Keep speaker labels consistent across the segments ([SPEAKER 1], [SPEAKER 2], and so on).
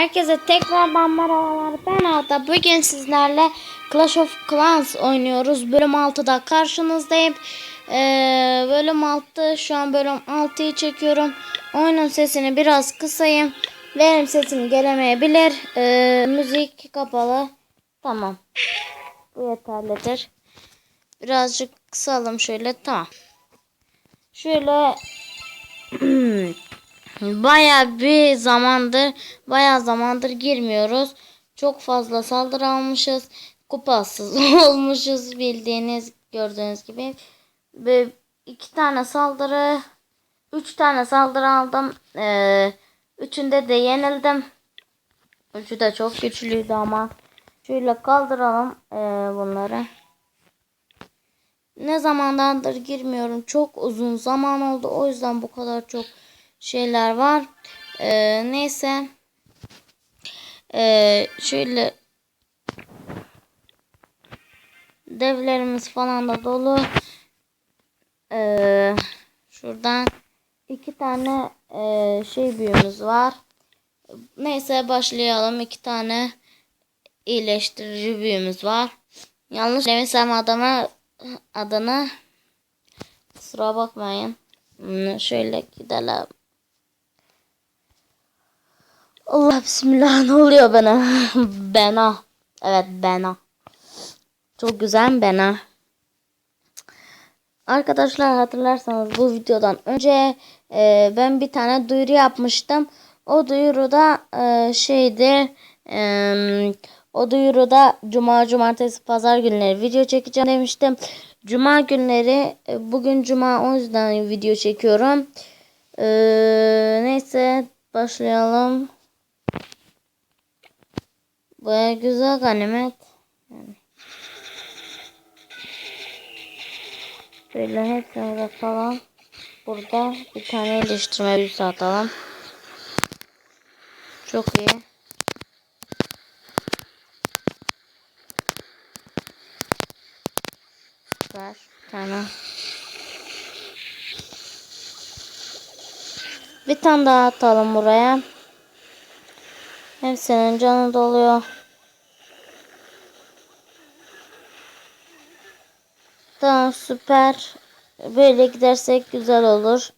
[SPEAKER 1] Herkese tekrardan merhabalar. Ben Arda. Bugün sizlerle Clash of Clans oynuyoruz. Bölüm 6'da karşınızdayım. Ee, bölüm 6 şu an bölüm 6'yı çekiyorum. Oyunun sesini biraz kısayım. Benim sesim gelemeyebilir. Ee, müzik kapalı. Tamam. Bu yeterlidir. Birazcık kısalım şöyle. Tamam. Şöyle Baya bir zamandır baya zamandır girmiyoruz. Çok fazla saldırı almışız. Kupasız olmuşuz bildiğiniz gördüğünüz gibi. Ve iki tane saldırı üç tane saldırı aldım. Ee, üçünde de yenildim. Üçü de çok güçlüydü ama. Şöyle kaldıralım ee, bunları. Ne zamandandır girmiyorum. Çok uzun zaman oldu. O yüzden bu kadar çok şeyler var. Ee, neyse. Ee, şöyle devlerimiz falan da dolu. Ee, şuradan iki tane e, şey büyümüz var. Neyse başlayalım. İki tane iyileştirici büyümüz var. Yanlış demesem adama adını kusura bakmayın. Hmm, Şöyle gidelim. Allah bismillah ne oluyor bana? Bena. Evet Bena. Çok güzel Bena. Arkadaşlar hatırlarsanız bu videodan önce e, ben bir tane duyuru yapmıştım. O duyuruda e, şeydi e, o duyuruda cuma, cumartesi, pazar günleri video çekeceğim demiştim. Cuma günleri e, bugün cuma o yüzden video çekiyorum. E, neyse başlayalım. Baya güzel ganimet. Yani. Böyle hepsini falan. Burada bir tane iyileştirme büyüsü atalım. Çok iyi. Süper. Bir tane. Bir tane daha atalım buraya. Hepsinin canı doluyor. Tamam süper. Böyle gidersek güzel olur.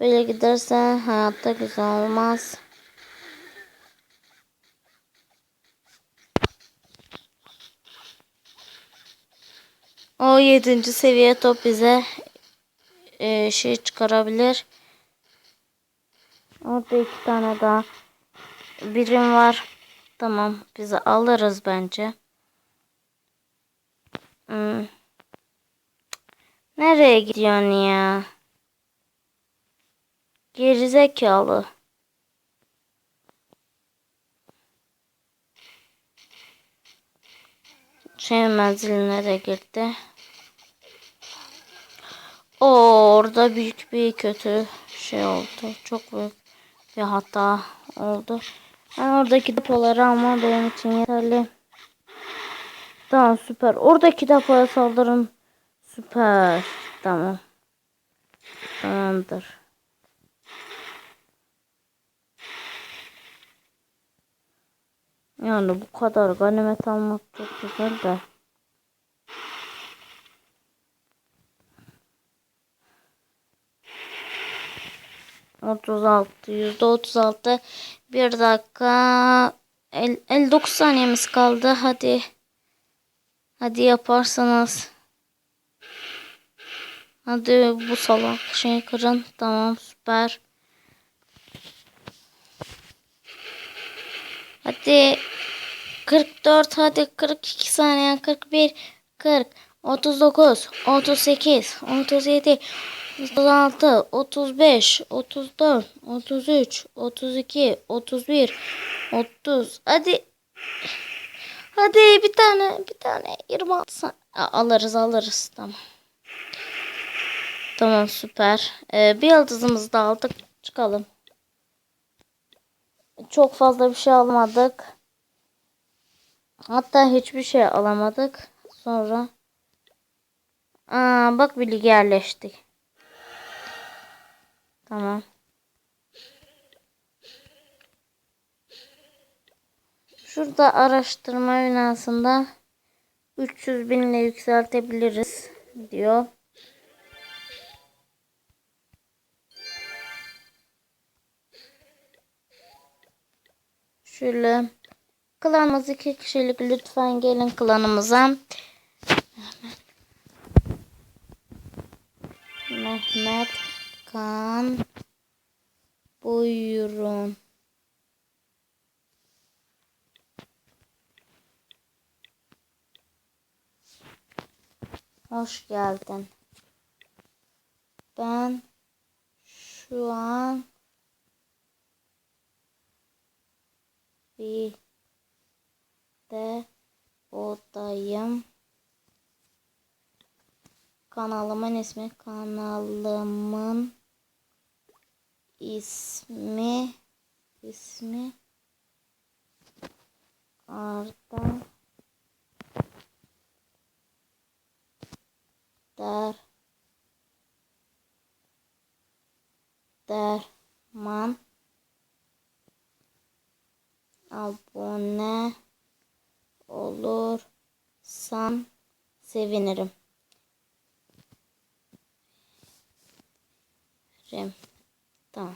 [SPEAKER 1] Böyle giderse hayatta güzel olmaz. O yedinci seviye top bize e, şey çıkarabilir. Orada iki tane daha birim var. Tamam bizi alırız bence. Hmm. Nereye gidiyorsun ya? Gerizekalı. Şey menziline de girdi. O orada büyük bir kötü şey oldu. Çok büyük bir hata oldu. Ben oradaki depoları alma benim için yeterli. Tamam süper. Oradaki depoya saldırın. Süper. Tamam. Tamamdır. Yani bu kadar ganimet almak çok güzel de. Otuz altı, yüzde otuz altı. Bir dakika. El, 59 saniyemiz kaldı. Hadi. Hadi yaparsanız. Hadi bu salak şeyi kırın. Tamam süper. Hadi 44 hadi 42 saniye 41 40 39 38 37 36 35 34 33 32 31 30 hadi. Hadi bir tane bir tane 26 saniye alırız alırız. Tamam. Tamam süper. Ee, bir yıldızımızı da aldık. Çıkalım. Çok fazla bir şey almadık. Hatta hiçbir şey alamadık. Sonra. Aa, bak bilgi yerleştik. Tamam. Şurada araştırma binasında 300 binle yükseltebiliriz diyor. Şöyle klanımız iki kişilik lütfen gelin klanımıza. Mehmet. Kan buyurun. Hoş geldin. Ben şu an bir de odayım. Kanalımın ismi kanalımın ismi ismi Arda Der Derman abone olursan sevinirim. Rem. Tamam.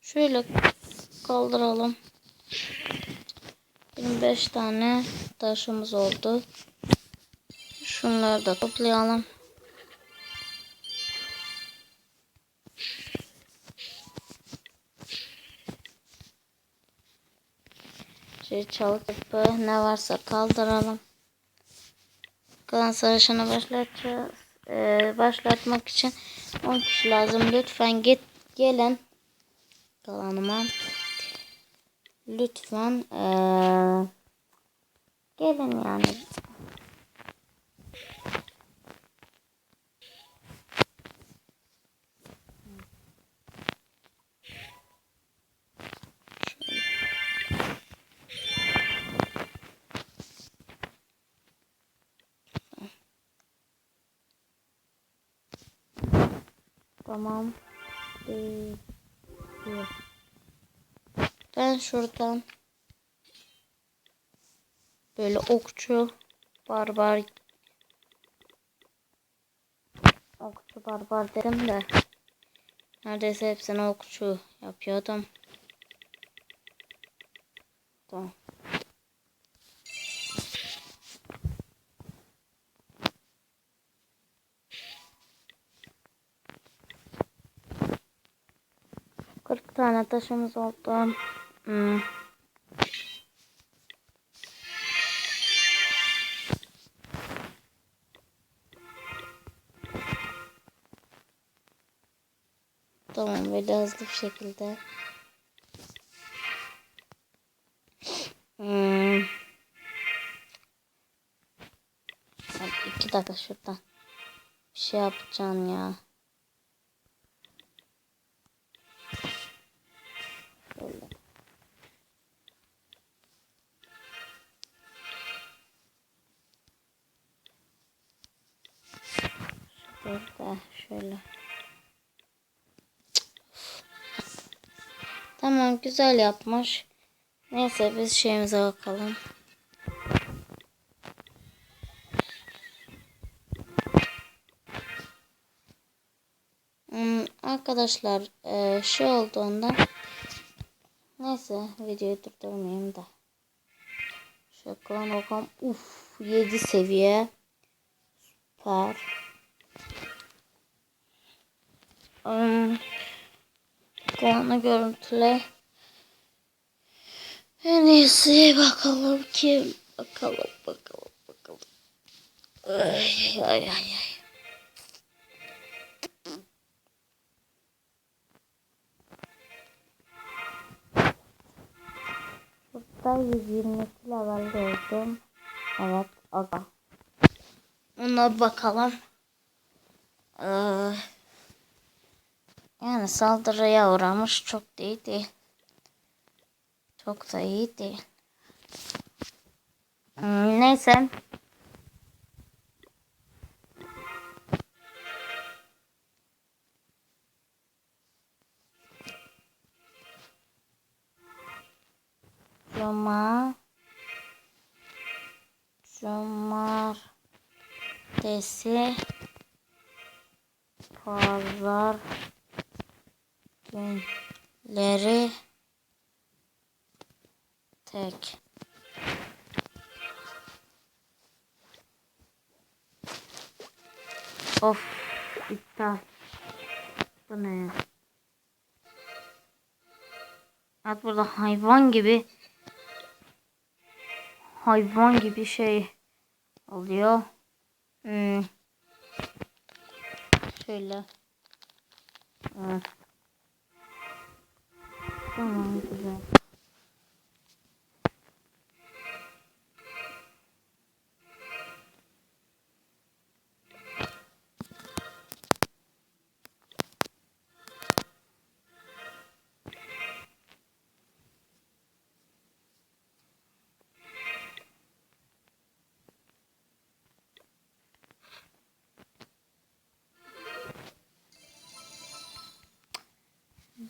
[SPEAKER 1] Şöyle kaldıralım. 25 tane taşımız oldu. Şunları da toplayalım. Şey çalı kapı ne varsa kaldıralım. Kalan savaşını başlatacağız. Ee, başlatmak için 10 kişi lazım. Lütfen git gelin kalanıma. Lütfen ee, gelin yani. Tamam. Değil. Yok. Ben şuradan böyle okçu barbar okçu barbar dedim de neredeyse hepsini okçu yapıyordum. 40 tane taşımız oldu. Hmm. Tamam böyle hızlı bir şekilde. Hmm. Hadi dakika şuradan. Bir şey yapacağım ya. Güzel yapmış. Neyse biz şeyimize bakalım. Hmm, arkadaşlar e, şey olduğunda neyse videoyu durdurmayayım da. Şöyle klan bakalım. Uf 7 seviye. Süper. Um, klanı görüntüle. En iyisi bakalım kim? Bakalım bakalım bakalım. Ay ay ay ay. Burada 122 level gördüm. Evet aga. Ona bakalım. Ee, yani saldırıya uğramış çok iyi değil. Çok da iyi değil. Hmm, Neyse. Cuma Cumartesi Pazar günleri tek Of iptal. Bu ne ya? Evet burada hayvan gibi hayvan gibi şey oluyor. Hmm. Şöyle. Evet. Tamam güzel.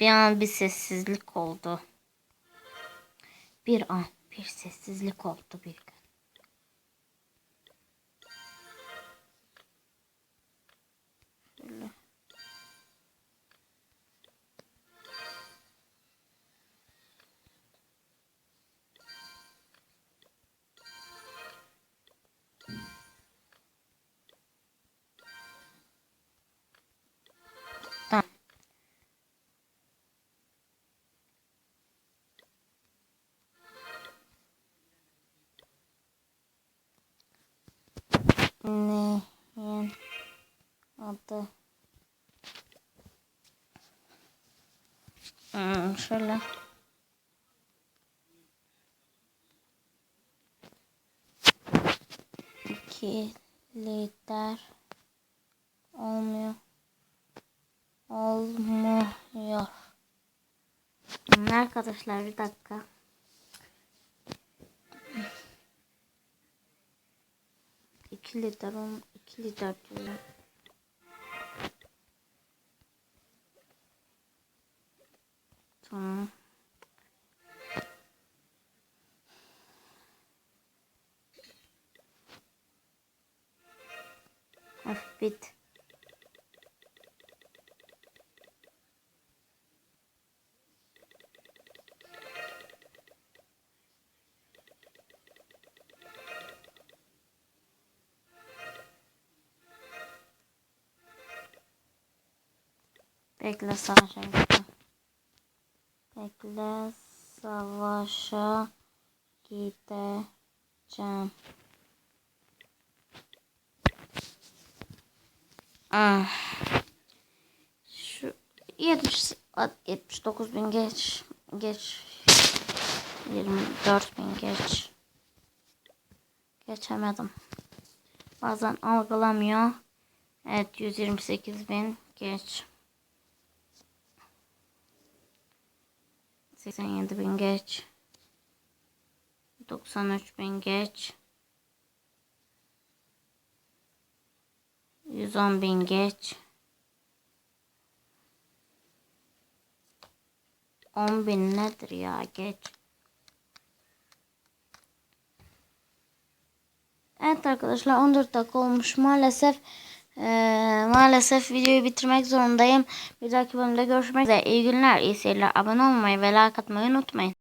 [SPEAKER 1] Bir an bir sessizlik oldu. Bir an bir sessizlik oldu bir Hmm, şöyle. İki lider olmuyor. Olmuyor. Arkadaşlar bir dakika. İki lider on, iki lider diyorum. Bekle savaşa gideceğim. Bekle savaşa gideceğim. Ah. Şu 70 79 bin geç geç 24 bin geç geçemedim. Bazen algılamıyor. Evet 128 bin geç. 87 bin geç. 93 bin geç. 110 bin geç. 10 bin nedir ya geç. Evet arkadaşlar 14 dakika olmuş maalesef. Ee, maalesef videoyu bitirmek zorundayım. Bir dahaki bölümde görüşmek üzere. İyi günler, iyi seyirler. Abone olmayı ve like atmayı unutmayın.